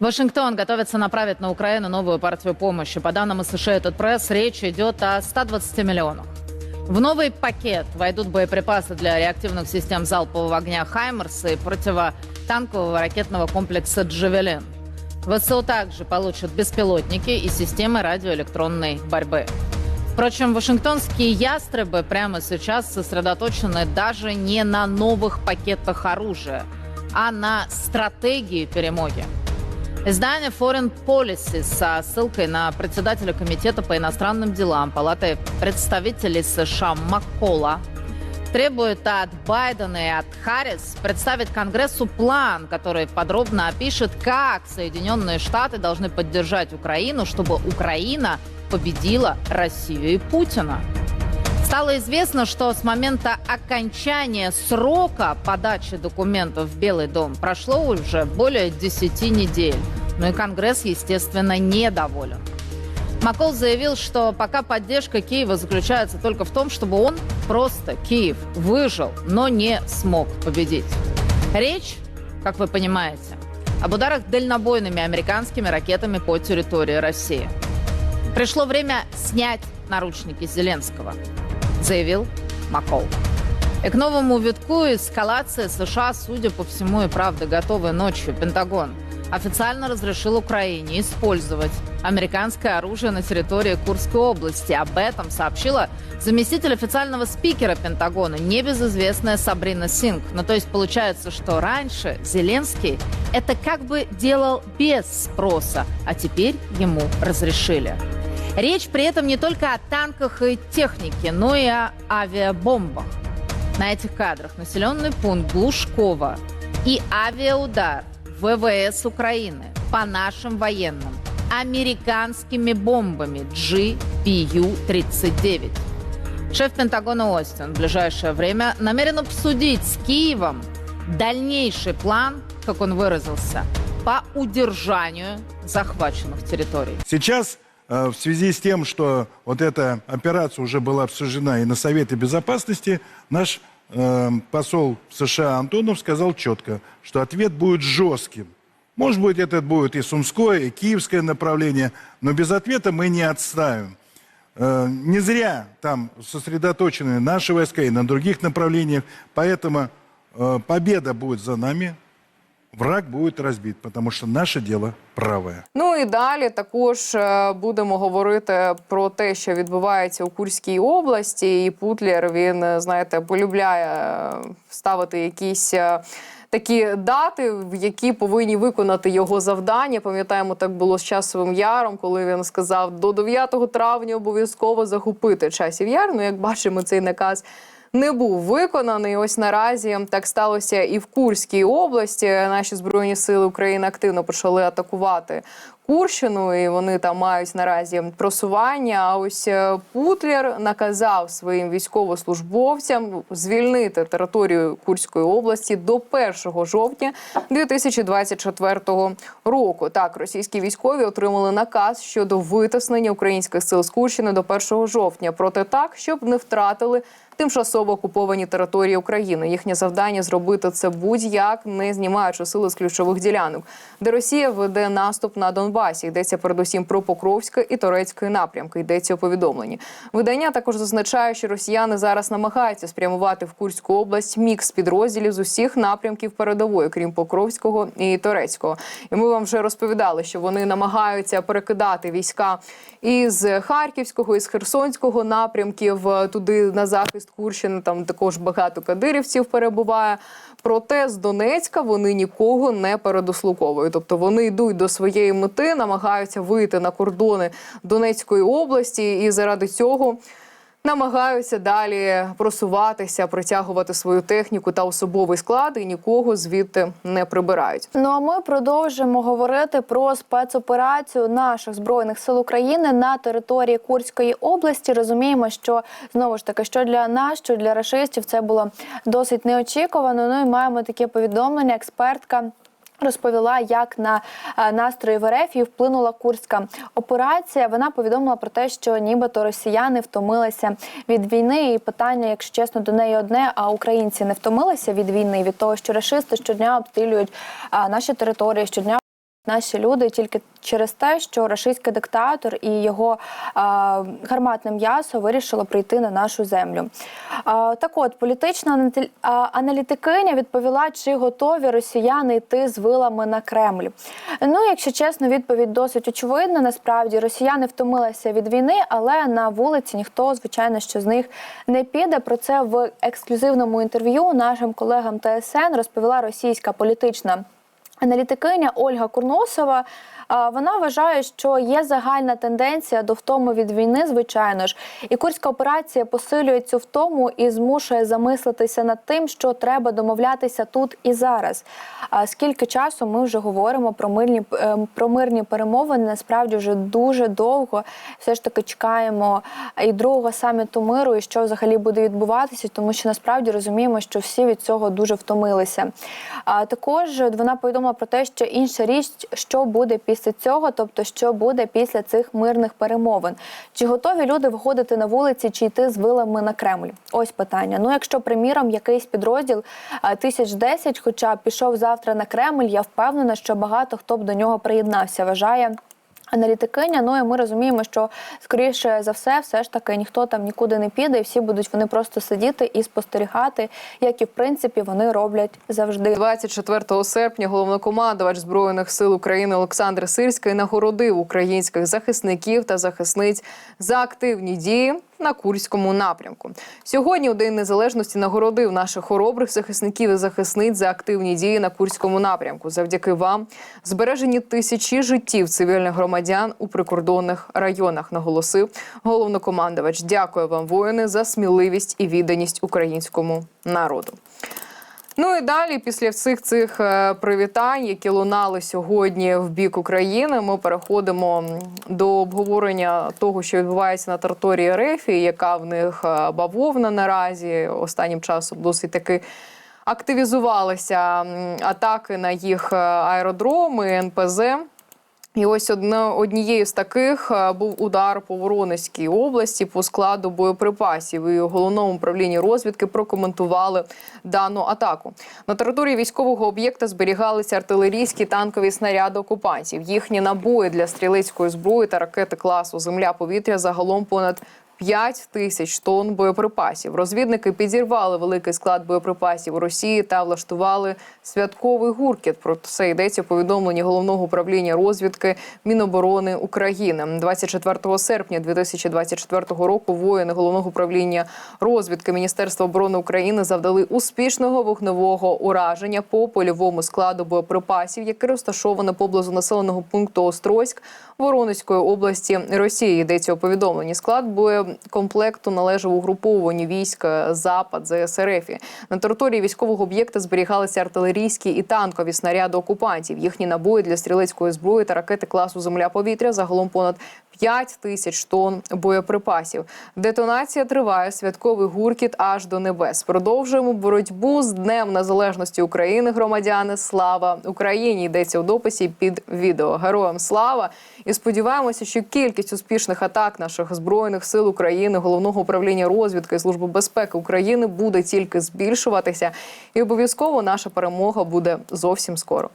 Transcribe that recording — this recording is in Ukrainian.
Вашингтон готовится направить на Украину новую партию помощи. По данным Associated Press, речь идет о 120 миллионах. В новый пакет войдут боеприпасы для реактивных систем залпового огня «Хаймерс» и противотанкового ракетного комплекса «Джавелин». ВСУ также получат беспилотники и системы радиоэлектронной борьбы. Впрочем, вашингтонские ястребы прямо сейчас сосредоточены даже не на новых пакетах оружия, а на стратегии перемоги. Издание Foreign Policy со ссылкой на председателя Комитета по иностранным делам Палаты представителей США Маккола требует от Байдена и от Харрис представить Конгрессу план, который подробно опишет, как Соединенные Штаты должны поддержать Украину, чтобы Украина победила Россию и Путина. Стало известно, что с момента окончания срока подачи документов в Белый дом прошло уже более 10 недель. Ну и Конгресс, естественно, недоволен. Макол заявил, что пока поддержка Киева заключается только в том, чтобы он просто, Киев, выжил, но не смог победить. Речь, как вы понимаете, об ударах дальнобойными американскими ракетами по территории России. Пришло время снять наручники Зеленского, заявил Макол. И к новому витку эскалации США, судя по всему, и правда готовы ночью. Пентагон официально разрешил Украине использовать американское оружие на территории Курской области. Об этом сообщила заместитель официального спикера Пентагона, небезызвестная Сабрина Синг. Ну, то есть получается, что раньше Зеленский это как бы делал без спроса, а теперь ему разрешили. Речь при этом не только о танках и технике, но и о авиабомбах. На этих кадрах населенный пункт Глушкова и авиаудар ВВС Украины по нашим военным американскими бомбами GPU-39. Шеф Пентагона Остин в ближайшее время намерен обсудить с Киевом дальнейший план, как он выразился, по удержанию захваченных территорий. Сейчас в связи с тем, что вот эта операция уже была обсуждена и на Совете Безопасности, наш э, посол США Антонов сказал четко, что ответ будет жестким. Может быть, это будет и Сумское, и Киевское направление, но без ответа мы не отставим. Э, Не зря там сосредоточены наши войска и на других направлениях, поэтому э, победа будет за нами, враг будет разбит, потому что наше дело правое. Ну і далі також е, будемо говорити про те, що відбувається у Курській області. І Путлер він е, знаєте полюбляє е, ставити якісь. Такі дати, в які повинні виконати його завдання. Пам'ятаємо, так було з часовим яром, коли він сказав до 9 травня обов'язково захопити часів яр. Ну, як бачимо, цей наказ не був виконаний. Ось наразі так сталося і в Курській області. Наші збройні сили України активно почали атакувати Курщину, і вони там мають наразі просування. А ось е, Путлер наказав своїм військовослужбовцям звільнити територію Курської області до 1 жовтня 2024 року. Так, російські військові отримали наказ щодо витиснення українських сил з Курщини до 1 жовтня. Проте так, щоб не втратили тимчасово окуповані території України. Їхнє завдання зробити це будь-як, не знімаючи сили з ключових ділянок, де Росія веде наступ на Донбасі. Йдеться передусім про Покровське і Торецьке напрямки. Йдеться у повідомленні. Видання також зазначає, що росіяни зараз намагаються спрямувати в Курську область мікс підрозділів з усіх напрямків передової, крім Покровського і Торецького. І ми вам вже розповідали, що вони намагаються перекидати війська із Харківського, із Херсонського напрямків е, туди на захист Курщини. Там також багато кадирівців перебуває. Проте з Донецька вони нікого не передослуковують. Тобто вони йдуть до своєї мети, намагаються вийти на кордони Донецької області, і заради цього намагаються далі просуватися, притягувати свою техніку та особовий склад, і нікого звідти не прибирають. Ну а ми продовжимо говорити про спецоперацію наших збройних сил України на території Курської області. Розуміємо, що знову ж таки, що для нас, що для рашистів, це було досить неочікувано. Ну і маємо таке повідомлення. Експертка. Розповіла, як на е, настрої в РФ вплинула курська операція. Вона повідомила про те, що нібито росіяни втомилися від війни. І питання, якщо чесно, до неї одне: а українці не втомилися від війни, від того, що рашисти щодня обстрілюють е, наші території, щодня наші люди тільки через те, що рашистський диктатор і його а, гарматне м'ясо вирішило прийти на нашу землю. А, так от, політична аналіти- аналітикиня відповіла, чи готові росіяни йти з вилами на Кремль. Ну, якщо чесно, відповідь досить очевидна. Насправді росіяни втомилися від війни, але на вулиці ніхто, звичайно, що з них не піде. Про це в ексклюзивному інтерв'ю нашим колегам ТСН розповіла російська політична аналітикиня Ольга Курносова. Вона вважає, що є загальна тенденція до втоми від війни, звичайно ж, і курська операція посилює цю втому і змушує замислитися над тим, що треба домовлятися тут і зараз. Скільки часу ми вже говоримо про мирні е, про мирні перемовини? Насправді вже дуже довго. Все ж таки чекаємо і другого саміту миру, і що взагалі буде відбуватися, тому що насправді розуміємо, що всі від цього дуже втомилися. Також вона повідомила про те, що інша річ, що буде після цього, тобто що буде після цих мирних перемовин. Чи готові люди виходити на вулиці чи йти з вилами на Кремль? Ось питання. Ну, якщо, приміром, якийсь підрозділ тисяч десять, хоча пішов завтра на Кремль, я впевнена, що багато хто б до нього приєднався. Вважає. Аналітикиня, ну і ми розуміємо, що скоріше за все, все ж таки ніхто там нікуди не піде, і всі будуть вони просто сидіти і спостерігати, як і в принципі вони роблять завжди. 24 серпня головнокомандувач збройних сил України Олександр Сирський нагородив українських захисників та захисниць за активні дії на Курському напрямку. Сьогодні у День Незалежності нагородив наших хоробрих захисників і захисниць за активні дії на Курському напрямку. Завдяки вам збережені тисячі життів цивільних громадян у прикордонних районах. Наголосив головнокомандувач. Дякую вам, воїни, за сміливість і відданість українському народу. Ну і далі, після всіх цих е, привітань, які лунали сьогодні в бік України, ми переходимо до обговорення того, що відбувається на території Рефі, яка в них е, бавовна наразі останнім часом досить таки. Активізувалися атаки на їх е, аеродроми, НПЗ. І ось одне однією з таких е, був удар по Воронезькій області по складу боєприпасів. І у головному управлінні розвідки прокоментували дану атаку. На території військового об'єкта зберігалися артилерійські танкові снаряди окупантів. Їхні набої для стрілецької зброї та ракети класу Земля-повітря загалом понад 5 тисяч тонн боєприпасів. Розвідники підірвали великий склад боєприпасів у Росії та влаштували святковий гуркіт. Про це йдеться у повідомленні головного управління розвідки Міноборони України. 24 серпня 2024 року. Воїни головного управління розвідки Міністерства оборони України завдали успішного вогневого ураження по польовому складу боєприпасів, яке розташоване поблизу населеного пункту Острозьк Воронезької області Росії. Йдеться у повідомленні. Склад боєкомплекту належав угрупованню військ Запад ЗСРФ. На території військового об'єкта зберігалися артилерійські і танкові снаряди окупантів. Їхні набої для стрілецької зброї та ракети класу Земля-повітря загалом понад 5 тисяч тонн боєприпасів. Детонація триває. Святковий гуркіт аж до небес. Продовжуємо боротьбу з Днем Незалежності України. Громадяни, слава Україні! Йдеться у дописі під відео. Героям слава! І сподіваємося, що кількість успішних атак наших збройних сил України, головного управління розвідки служби безпеки України буде тільки збільшуватися, і обов'язково наша перемога буде зовсім скоро.